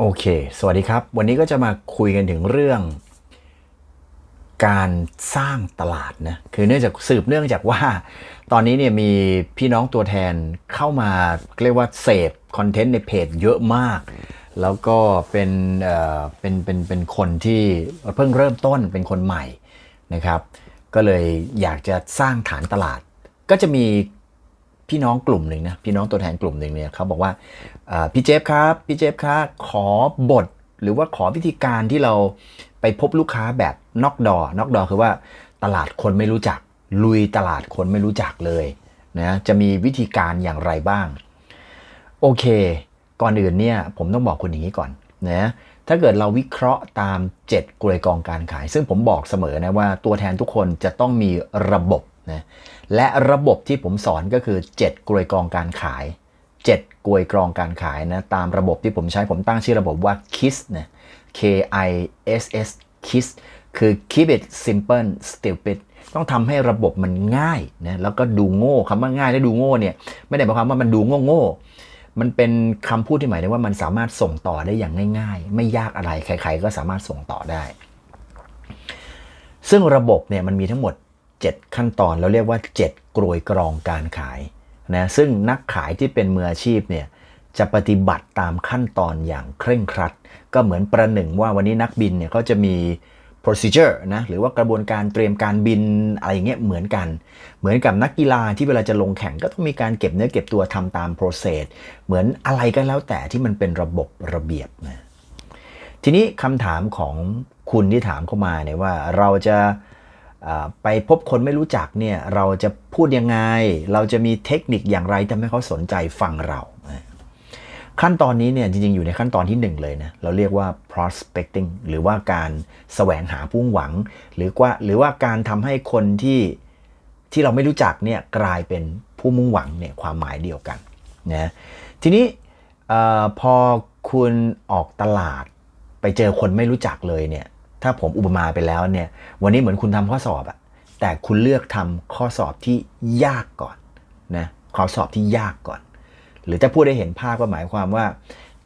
โอเค สวัสดีครับ วันนี้ก็จะมาคุยกันถึงเรื่อง การสร้างตลาดนะ คือเนื่องจากสืบเนื่องจากว่า ตอนนี้เนี่ยมีพี่น้องตัวแทนเข้ามาเรียกว่าเสพคอนเทนต์ในเพจเยอะมาก แล้วก็เป็นเอ่อเป็นเป็นเป็นคนที่เพิ่งเริ่มต้นเป็นคนใหม่นะครับ ก็เลยอยากจะสร้างฐานตลาด ก็จะมี พี่น้องกลุ่มหนึ่งนะพี่น้องตัวแทนกลุ่มหนึ่งเนี่ยเขาบอกว่าพี่เจฟครับพี่เจฟครับขอบทหรือว่าขอวิธีการที่เราไปพบลูกค้าแบบนอกดอนอกดอคือว่าตลาดคนไม่รู้จัก ลุยตลาดคนไม่รู้จักเลยนะจะมีวิธีการอย่างไรบ้าง โอเค ก่อนอื่นเนี่ยผมต้องบอกคุณอย่างนี้ก่อนนะถ้าเกิดเราวิเคราะห์ตาม 7 กลวยกองการขาย ซึ่งผมบอกเสมอนะว่าตัวแทนทุกคนจะต้องมีระบบ นะและระบบที่ผมสอนก็คือ 7 กลวยกองการขาย 7 กลวยกรองการขายนะตามระบบที่ผมใช้ผมตั้งชื่อระบบว่า KISS นะ K I S S KISS คือ keep it simple stupid ต้องทำให้ระบบมันง่ายนะแล้วก็ดูโง่คำว่าง่ายและดูโง่เนี่ยไม่ได้หมายความว่ามันดูโง่โง่มันเป็นคำพูดที่หมายถึงว่ามันสามารถส่งต่อได้อย่างง่าย ๆ ไม่ยากอะไรใคร ๆ ก็สามารถส่งต่อได้ ซึ่งระบบเนี่ยมันมีทั้งหมด 7 ขั้นตอนเราเรียกว่า 7กลวยกรองการขายนะซึ่งนักขายที่เป็นมืออาชีพเนี่ยจะปฏิบัติตามขั้นตอนอย่างเคร่งครัด ก็เหมือนประหนึ่งว่าวันนี้นักบินเนี่ยเขาจะมี procedure นะหรือว่ากระบวนการเตรียมการบินอะไรอย่างเงี้ยเหมือนกัน เหมือนกับนักกีฬาที่เวลาจะลงแข่งก็ต้องมีการเก็บเนื้อเก็บตัวทำตาม process เหมือนอะไรก็แล้วแต่ที่มันเป็นระบบระเบียบนะทีนี้คำถามของคุณที่ถามเข้ามาเนี่ยว่าเราจะ ไปพบคนไม่รู้จักเนี่ยเราจะพูดยังไง เราจะมีเทคนิคอย่างไรทำให้เขาสนใจฟังเรา ขั้นตอนนี้เนี่ยจริงๆ อยู่ในขั้นตอนที่หนึ่งเลยนะเราเรียกว่า prospecting หรือว่าการแสวงหาผู้หวัง หรือว่าหรือว่าการทำให้คนที่ที่เราไม่รู้จักเนี่ยกลายเป็นผู้มุ่งหวังเนี่ยความหมายเดียวกันนะทีนี้อพอคุณออกตลาดไปเจอคนไม่รู้จักเลยเนี่ย ถ้าผมอุปมาไปแล้วเนี่ยวันนี้เหมือนคุณทำข้อสอบอะแต่คุณเลือกทำข้อสอบที่ยากก่อนนะข้อสอบที่ยากก่อน หรือถ้าพูดได้เห็นภาพก็หมายความว่า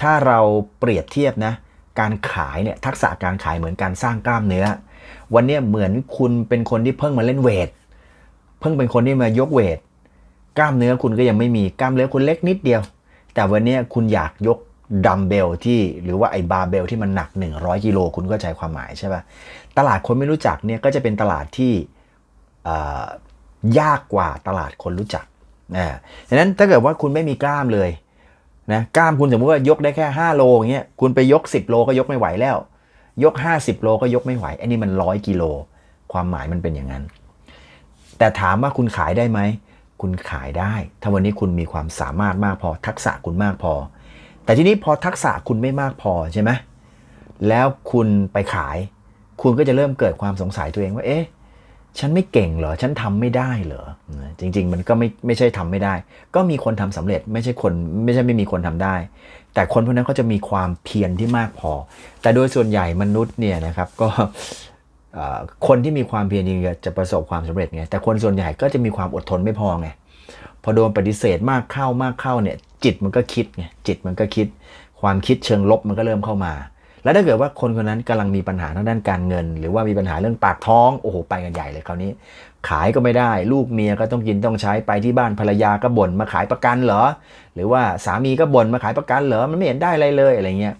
ถ้าเราเปรียบเทียบนะการขายเนี่ยทักษะการขายเหมือนการสร้างกล้ามเนื้อ วันนี้เหมือนคุณเป็นคนที่เพิ่งมาเล่นเวทเพิ่งเป็นคนที่มายกเวทกล้ามเนื้อคุณก็ยังไม่มีกล้ามเนื้อคุณเล็กนิดเดียว แต่วันนี้คุณอยากยก ดัมเบลที่หรือว่าไอ้บาร์เบลที่มันหนัก 100กิโลคุณก็ใจความหมายใช่ปะ่ะตลาดคนไม่รู้จักเนี่ยก็จะเป็นตลาดที่ยากกว่าตลาดคนรู้จักนะดังนั้นถ้าเกิดว่าคุณไม่มีกล้ามเลยนะกล้ามคุณสมมติว่ายกได้แค่ 5 โลอย่างเงี้ยคุณไปยก 10 โลก็ยกไม่ไหวแล้ว ยก 50 โลก็ยกไม่ไหวอันนี้มันร้อยกิโล ความหมายมันเป็นอย่างนั้น แต่ถามว่าคุณขายได้ไหม คุณขายได้ ถ้าวันนี้คุณมีความสามารถมากพอทักษะคุณมากพอ แต่ทีนี้พอทักษะคุณไม่มากพอใช่ไหมแล้วคุณไปขาย คุณก็จะเริ่มเกิดความสงสัยตัวเองว่า เอ๊ะ ฉันไม่เก่งเหรอ ฉันทำไม่ได้เหรอ จริง ๆ มันก็ไม่ไม่ใช่ทำไม่ได้ ก็มีคนทำสำเร็จไม่ใช่คนไม่ใช่ไม่มีคนทำได้ แต่คนพวกนั้นเขาจะมีความเพียรที่มากพอ แต่โดยส่วนใหญ่มนุษย์เนี่ยนะครับก็คนที่มีความเพียรจริงจะประสบความสำเร็จไงแต่คนส่วนใหญ่ก็จะมีความอดทนไม่พอไงพอโดนปฏิเสธมากเข้ามากเข้าเนี่ย จิตมันก็คิดไงจิตมันก็คิด ความคิดเชิงลบมันก็เริ่มเข้ามา แล้วถ้าเกิดว่าคนคนนั้นกำลังมีปัญหาทางด้านการเงิน หรือว่ามีปัญหาเรื่องปากท้องโอ้โหไปกันใหญ่เลยคราวนี้ ขายก็ไม่ได้ ลูกเมียก็ต้องกินต้องใช้ไปที่บ้านภรรยาก็บ่นมาขายประกันเหรอ หรือว่าสามีก็บ่นมาขายประกันเหรอมันไม่เห็นได้อะไรเลยอะไรเงี้ย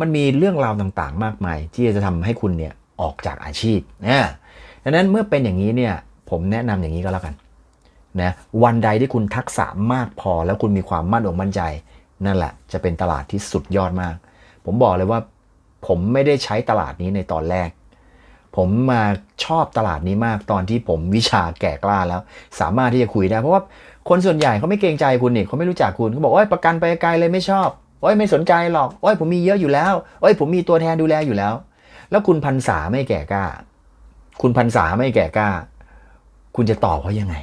มันมีเรื่องราวต่างๆ มากมาย ที่จะทำให้คุณเนี่ยออกจากอาชีพนะดังนั้นเมื่อเป็นอย่างนี้เนี่ยผมแนะนำอย่างนี้ก็แล้วกัน นะวันใดที่คุณทักษะมากพอแล้วคุณมีความมั่นอกมั่นใจ นั่นแหละ จะเป็นตลาดที่สุดยอดมาก ผมบอกเลยว่า ผมไม่ได้ใช้ตลาดนี้ในตอนแรก ผมมาชอบตลาดนี้มากตอนที่ผมวิชาแก่กล้าแล้ว สามารถที่จะคุยได้ เพราะว่าคนส่วนใหญ่เขาไม่เกรงใจคุณนี่เขาไม่รู้จักคุณเขาบอกว่าประกันไปไกลเลยไม่ชอบโอ้ยไม่สนใจหรอกโอ้ยผมมีเยอะอยู่แล้วโอ้ยผมมีตัวแทนดูแลอยู่แล้ว แล้วคุณพันษาไม่แก่กล้า คุณพันษาไม่แก่กล้า คุณจะตอบเขายังไง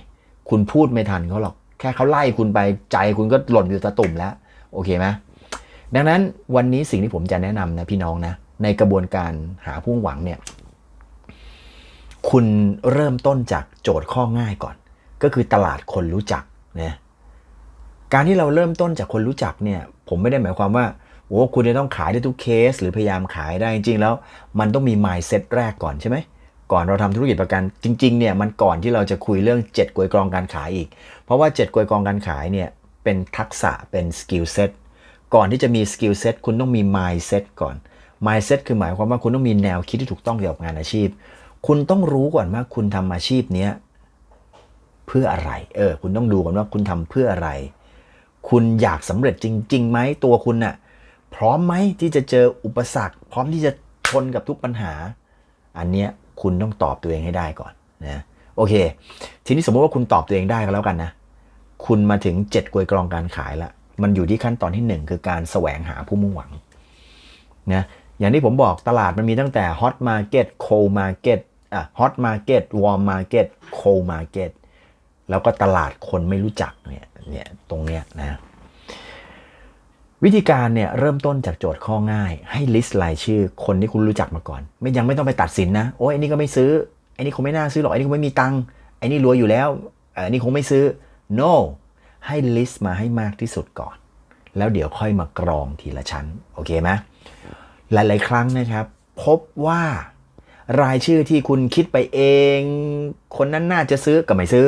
คุณพูดไม่ทันเขาหรอก แค่เขาไล่คุณไปใจคุณก็หล่นอยู่ตะตุ่มแล้ว โอเคไหมดังนั้นวันนี้สิ่งที่ผมจะแนะนำนะพี่น้องนะ ในกระบวนการหาผู้หวังเนี่ย คุณเริ่มต้นจากโจทย์ข้อง่ายก่อน ก็คือตลาดคนรู้จักนะการที่เราเริ่มต้นจากคนรู้จักเนี่ย ผมไม่ได้หมายความว่าโอ้คุณจะต้องขายได้ทุกเคส หรือพยายามขายได้จริงๆแล้ว มันต้องมี mindset แรกก่อนใช่ไหม ก่อนเราทำธุรกิจประกันจริงๆเนี่ยมันก่อนที่เราจะคุยเรื่อง7กลวยกรองการขายอีก เพราะว่า7กลวยกรองการขายเนี่ยเป็นทักษะเป็นสกิลเซ็ตก่อนที่จะมีสกิลเซ็ตคุณต้องมี mindset ก่อน mindset คือหมายความว่าคุณต้องมีแนวคิดที่ถูกต้องเกี่ยวกับงานอาชีพ คุณต้องรู้ก่อนว่าคุณทำอาชีพเนี้ยเพื่ออะไร เออ คุณต้องดูก่อนว่าคุณทำเพื่ออะไร คุณอยากสำเร็จจริงๆไหมตัวคุณน่ะพร้อมไหมที่จะเจออุปสรรค พร้อมที่จะชนกับทุกปัญหา อันเนี้ย คุณต้องตอบตัวเองให้ได้ก่อนนะโอเค ทีนี้สมมติว่าคุณตอบตัวเองได้ก็แล้วกันนะ คุณมาถึง7กลวยกรองการขายละ มันอยู่ที่ขั้นตอนที่ 1 คือการแสวงหาผู้มุ่งหวังนะอย่างที่ผมบอกตลาดมันมีตั้งแต่ hot market cold market อะ hot market warm market cold market แล้วก็ตลาดคนไม่รู้จักเนี่ยเนี่ยตรงเนี้ยนะ วิธีการเนี่ยเริ่มต้นจากโจทย์ข้อง่าย ให้ลิสต์รายชื่อคนที่คุณรู้จักมาก่อน ไม่ยังไม่ต้องไปตัดสินนะโอ้ยไอ้นี่ก็ไม่ซื้อไอ้นี่คงไม่น่าซื้อหรอกไอ้นี่คงไม่มีตังค์ไอ้นี่รวยอยู่แล้วออไอ้นี่คงไม่ซื้อ no ให้ลิสต์มาให้มากที่สุดก่อน แล้วเดี๋ยวค่อยมากรองทีละชั้นโอเคไหมหลาย ๆ ครั้งนะครับ พบว่ารายชื่อที่คุณคิดไปเอง คนนั้นน่าจะซื้อก็ไม่ซื้อ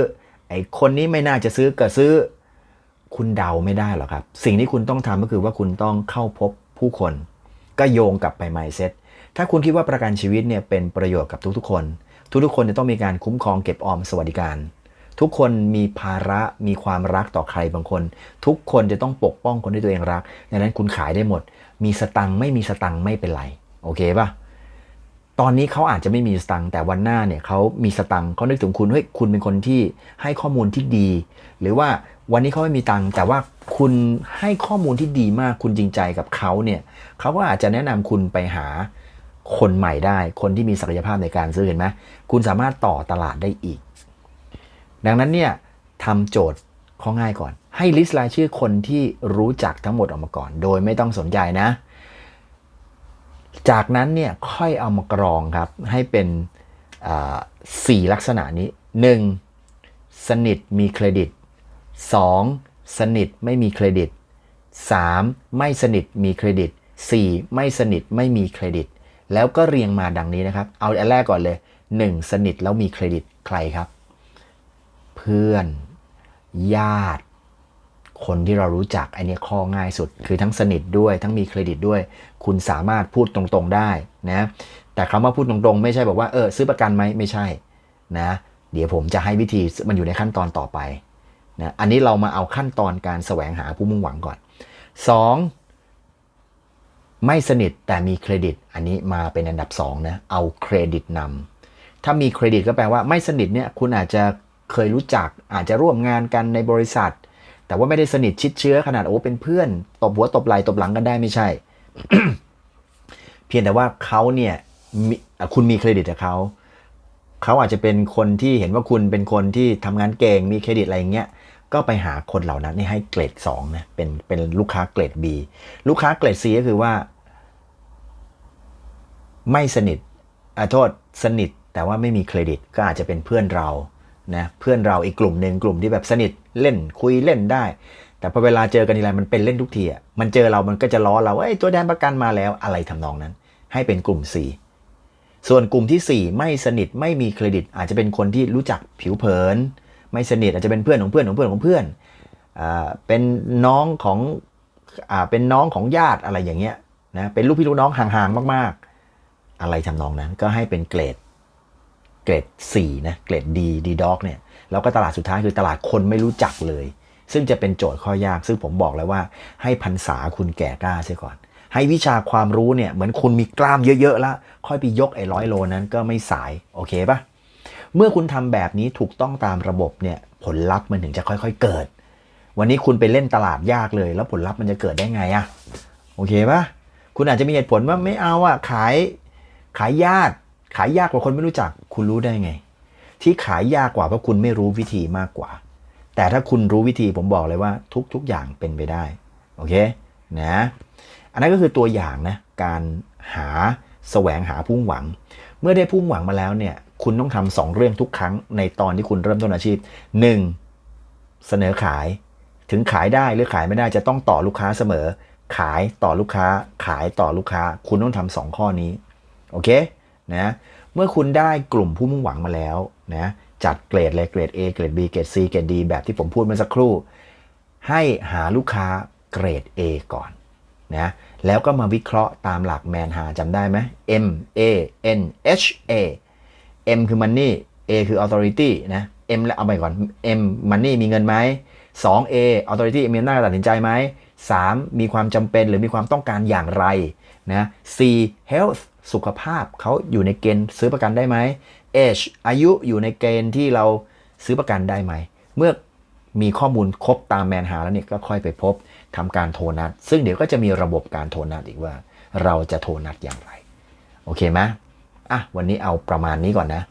ไอ้คนนี้ไม่น่าจะซื้อก็ซื้อ คุณเดาไม่ได้หรอกครับ สิ่งที่คุณต้องทำก็คือว่าคุณต้องเข้าพบผู้คน ก็โยงกลับไป mindset ถ้าคุณคิดว่าประกันชีวิตเนี่ยเป็นประโยชน์กับทุกๆคน ทุกๆคนจะต้องมีการคุ้มครองเก็บออมสวัสดิการ ทุกคนมีภาระมีความรักต่อใครบางคน ทุกคนจะต้องปกป้องคนที่ตัวเองรักดังนั้นคุณขายได้หมด มีสตังค์ไม่มีสตังค์ไม่เป็นไร โอเคป่ะ ตอนนี้เขาอาจจะไม่มีสตังค์แต่วันหน้าเนี่ยเขามีสตังค์เขานึกถึงคุณเฮ้ยคุณเป็นคนที่ให้ข้อมูลที่ดี หรือว่าวันนี้เขาไม่มีตังค์แต่ว่าคุณให้ข้อมูลที่ดีมากคุณจริงใจกับเขาเนี่ยเขาก็อาจจะแนะนำคุณไปหาคนใหม่ได้ คนที่มีศักยภาพในการซื้อเห็นไหมคุณสามารถต่อตลาดได้อีก ดังนั้นเนี่ยทำโจทย์ข้อง่ายก่อน ให้ลิสต์รายชื่อคนที่รู้จักทั้งหมดออกมาก่อน โดยไม่ต้องสนใจนะ จากนั้นเนี่ยค่อยเอามากรองครับให้เป็นสี่ลักษณะนี้ 1. สนิทมีเครดิต 2. สนิทไม่มีเครดิต 3. ไม่สนิทมีเครดิต 4. ไม่สนิทไม่มีเครดิต แล้วก็เรียงมาดังนี้นะครับ เอาอันแรกก่อนเลย 1. สนิทแล้วมีเครดิตใครครับ เพื่อน ญาติ คนที่เรารู้จักไอันนี้ข้อง่ายสุด คือทั้งสนิทด้วยทั้งมีเครดิตด้วย คุณสามารถพูดตรงๆได้นะแต่คำว่าพูดตรงๆ ไม่ใช่บอกว่าเออซื้อประกันไหมไม่ใช่นะเดี๋ยวผมจะให้วิธีมันอยู่ในขั้นตอนต่อไปนะอันนี้เรามาเอาขั้นตอนการแสวงหาผู้มุ่งหวังก่อน 2. ไม่สนิทแต่มีเครดิต อันนี้มาเป็นอันดับ2นะเอาเครดิตนำถ้ามีเครดิตก็แปลว่าไม่สนิทเนี่ยคุณอาจจะเคยรู้จักอาจจะร่วมงานกันในบริษัท แต่ว่าไม่ได้สนิทชิดเชื้อขนาดโอ้เป็นเพื่อนตบหัวตบไหล่ตบหลังกันได้ไม่ใช่ เพียงแต่ว่าเขาเนี่ยคุณมีเครดิตกับเขาเขาอาจจะเป็นคนที่เห็นว่าคุณเป็นคนที่ทำงานเก่งมีเครดิตอะไรอย่างเงี้ยก็ไปหาคนเหล่านั้นนี่ให้เกรด2นะเป็นเป็นลูกค้าเกรด B ลูกค้าเกรด C ก็คือว่า ไม่สนิทอะโทษสนิทแต่ว่าไม่มีเครดิตก็อาจจะเป็นเพื่อนเรานะเพื่อนเราอีกกลุ่มหนึ่งกลุ่มที่แบบสนิท เล่นคุยเล่นได้ แต่พอเวลาเจอกันทีไรมันเป็นเล่นทุกทีอะมันเจอเรามันก็จะล้อเราว่าไอ้ยตัวแดนประกันมาแล้วอะไรทำนองนั้น ให้เป็นกลุ่ม C ส่วนกลุ่มที่ 4 ไม่สนิทไม่มีเครดิต อาจจะเป็นคนที่รู้จักผิวเผิน ไม่สนิทอาจจะเป็นเพื่อนของเพื่อนของเพื่อนของเพื่อนอ่าเป็นน้องของอ่าเป็นน้องของญาติอะไรอย่างเงี้ยนะเป็นลูกพี่ลูกน้องห่างๆมาก ๆ อะไรทำนองนั้นก็ให้เป็นเกรดเกรด4นะเกรด D D dog เนี่ย แล้วก็ตลาดสุดท้ายคือตลาดคนไม่รู้จักเลย ซึ่งจะเป็นโจทย์ข้อยาก ซึ่งผมบอกแล้วว่า ให้พรรษาคุณแก่กล้าเสียก่อน ให้วิชาความรู้เนี่ยเหมือนคุณมีกล้ามเยอะๆแล้วค่อยไปยกไอ้ร้อยโลนั้นก็ไม่สายโอเคปะเมื่อคุณทำแบบนี้ถูกต้องตามระบบเนี่ยผลลัพธ์มันถึงจะค่อยๆเกิด วันนี้คุณไปเล่นตลาดยากเลย แล้วผลลัพธ์มันจะเกิดได้ไงอะโอเคปะคุณอาจจะมีเหตุผลว่าไม่เอาอะขายขายยากขายยากกว่าคนไม่รู้จัก คุณรู้ได้ไง ที่ขายยากกว่าเพราะคุณไม่รู้วิธีมากกว่า แต่ถ้าคุณรู้วิธีผมบอกเลยว่าทุกๆอย่างเป็นไปได้โอเคนะอันนั้นก็คือตัวอย่างนะการหาแสวงหาพุ่งหวัง เมื่อได้พุ่งหวังมาแล้วเนี่ยคุณต้องทำสองเรื่องทุกครั้งในตอนที่คุณเริ่มต้นอาชีพ 1. เสนอขายถึงขายได้หรือขายไม่ได้จะต้องต่อลูกค้าเสมอ ขายต่อลูกค้า ขายต่อลูกค้า คุณต้องทำสองข้อนี้ โอเคนะ เมื่อคุณได้กลุ่มผู้มุ่งหวังมาแล้วนะจัดเกรดเลยเกรด A เกรด B เกรด C เกรด D แบบที่ผมพูดเมื่อสักครู่ ให้หาลูกค้าเกรด A ก่อนนะแล้วก็มาวิเคราะห์ตามหลักแมนหาจำได้ไหม M A N H A M คือ money A คือ authority นะ M แล้วเอาไปก่อน M money มีเงินไหม 2A authority มีอำนาจตัดสินใจไหม 3. มีความจำเป็นหรือมีความต้องการอย่างไรนะ C health สุขภาพเขาอยู่ในเกณฑ์ซื้อประกันได้ไหมเอชอายุอยู่ในเกณฑ์ที่เราซื้อประกันได้ไหม เมื่อมีข้อมูลครบตามแมนหาแล้วเนี่ยก็ค่อยไปพบทำการโทรนัด ซึ่งเดี๋ยวก็จะมีระบบการโทรนัดอีกว่า เราจะโทรนัดอย่างไร โอเคไหมอะวันนี้เอาประมาณนี้ก่อนนะ